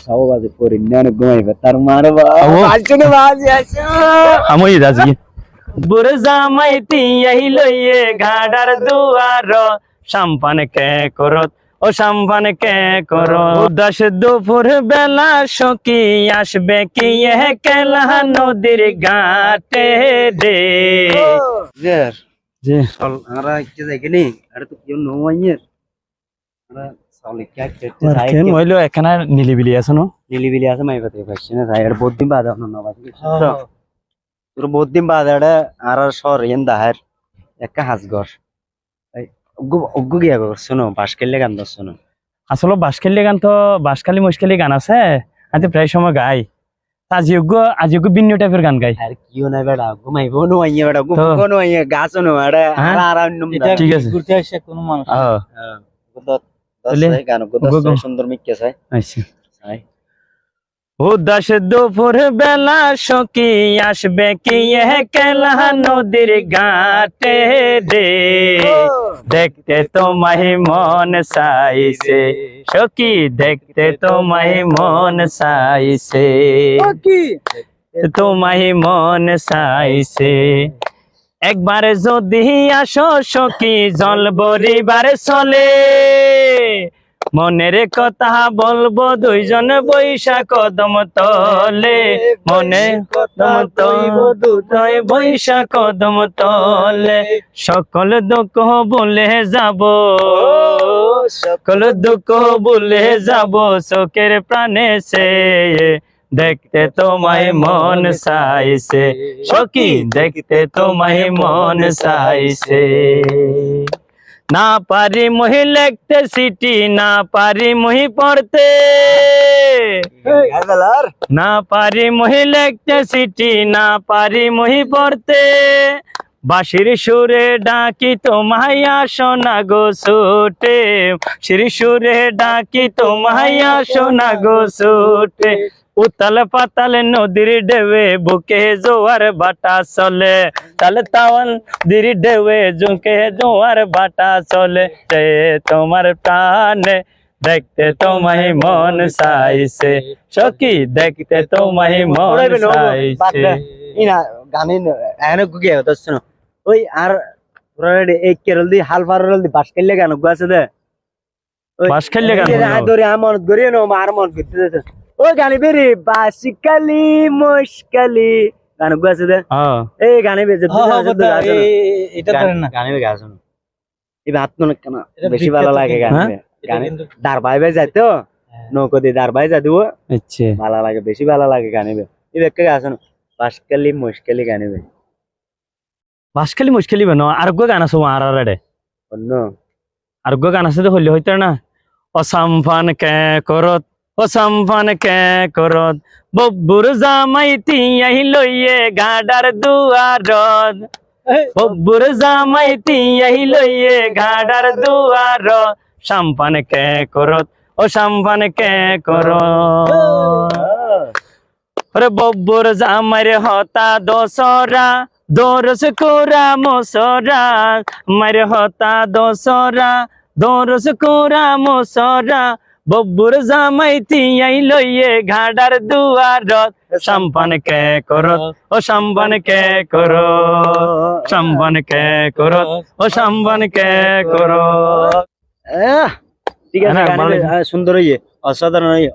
সব বাজে পরে নিয়ে ঘুমাইবে তার মারবা বাজে বুড় জামাইতি এই লইয়ে গাডার দুয়ার সাম্পান কে করত ও সাম্পান কে করো দশ দুপুর বেলা সকি আসবে কি কেলা নদীর ঘাটে রে জের জি চল আমরা কি যাই কিনি আরে তো আমরা কি কেন হইল এখানে নিলিবিলি আছে নো নিলিবিলি আছে মাই পাতে পাচ্ছি না যাই আর বহুত দিন বাদ আপনার না তোর বহুত দিন বাদ এটা আর আর সর এন দাহার একটা হাজগর অগ্গু গিয়া গো শোনো বাস গান শোনো আসলে গান তো বাঁশখালী মুশখালী গান আছে আমি প্রায় সময় গাই আজিযোগ্য আজিযোগ্য ভিন্ন টাইপের গান গাই আর কিও নাই বেড়া ঘুমাইবো বেড়া গাছ নো আরে হ্যাঁ? আর আর ঠিক আছে ঘুরতে আসে কোনো মানুষ ও আচ্ছা। উদাস দুপুর বেলা সকি আসবে কি কেলা নদীর ঘাটে রে দেখতে তোমায় মন চাইছে সকি দেখতে তোমায় মন চাইছে। তোমায় মন চাইছে। একবার যদি আসো সখী, জল বরিবার চলে মনের কথা বলব দুইজন বৈশা কদম তলে। মনে কদম তলে বৈশা কদম তলে। সকল দুঃখ বলে যাব। সকল দুঃখ বলে যাব। চোখের প্রাণে সে দেখতে তোমায় মন চাইছে। সখী, দেখতে তোমায় মন চাইছে। না পারি মহি লিখতে, সিটি না পারি মহি পড়তে। না পারি মহি লিখতে, সিটি না পারি মহি পড়তে। বাঁশির সুরে ডাকি তোমায় আসো না গো ছুটে। শ্রী সুরে ডাকি তোমায় আসো না গো ছুটে। উতাল পাতাল নদীর ডেবে বুকে জোয়ার বাটা চলে। তাল তাওয়াল দির ডেবে জুকে জোয়ার বাটা চলে। রে তোমার প্রাণে দেখতে তোমায় মন চাইছে। সখী দেখতে তোমায় মন চাইছে। ইনা গানে এনে গুগে শোনো। ওই আর এক কেরল দি হাল পারল দি বাস খেললে গান গু আছে দে বাঁশ খেললে গান এই ধরে আমার ধরে নো আর মন করতে ওই গানে বেরি বাসিকালি মুশকালি গান গু আছে দে হ্যাঁ এই গানে বেজে। এটা ধরেন না গানে এই হাত মনে কেন বেশি ভালো লাগে গানে? গানে দার ভাই ভাই যায় তো নৌকো দিয়ে দার ভাই যা দিব আচ্ছা ভালো লাগে বেশি ভালো লাগে গানে বে এই বেকে গাছ বাসকালি মুশকালি গানে বে মুশকিলি বেন আরোগ্য গান আছে আর আর রে অন্য আরোগ্য গান আছে তো হইলে হইতে না অসামফান কে করত অসামফান কে করত বব্বুর জামাইতি আহি লইয়ে গাডার দুয়ারত বব্বুর জামাইতি আহি লইয়ে গাডার দুয়ার সাম্পান কে করত ও সাম্পান কে করত ওরে বব্বুর জামাইরে হতা দোসরা দোরস কোরা মসরা। মারে হতা দোসরা দোরস কোরা মসরা বব্বুর জামাইতি আই লইয়ে ঘাড়ার দুয়ারত। সম্পন কে করত? ও সম্পন কে কর সম্পন কে করত? ও সম্পন কে কর ঠিক আছে হ্যাঁ, সুন্দর হইয়ে অসাধারণ হইয়ে।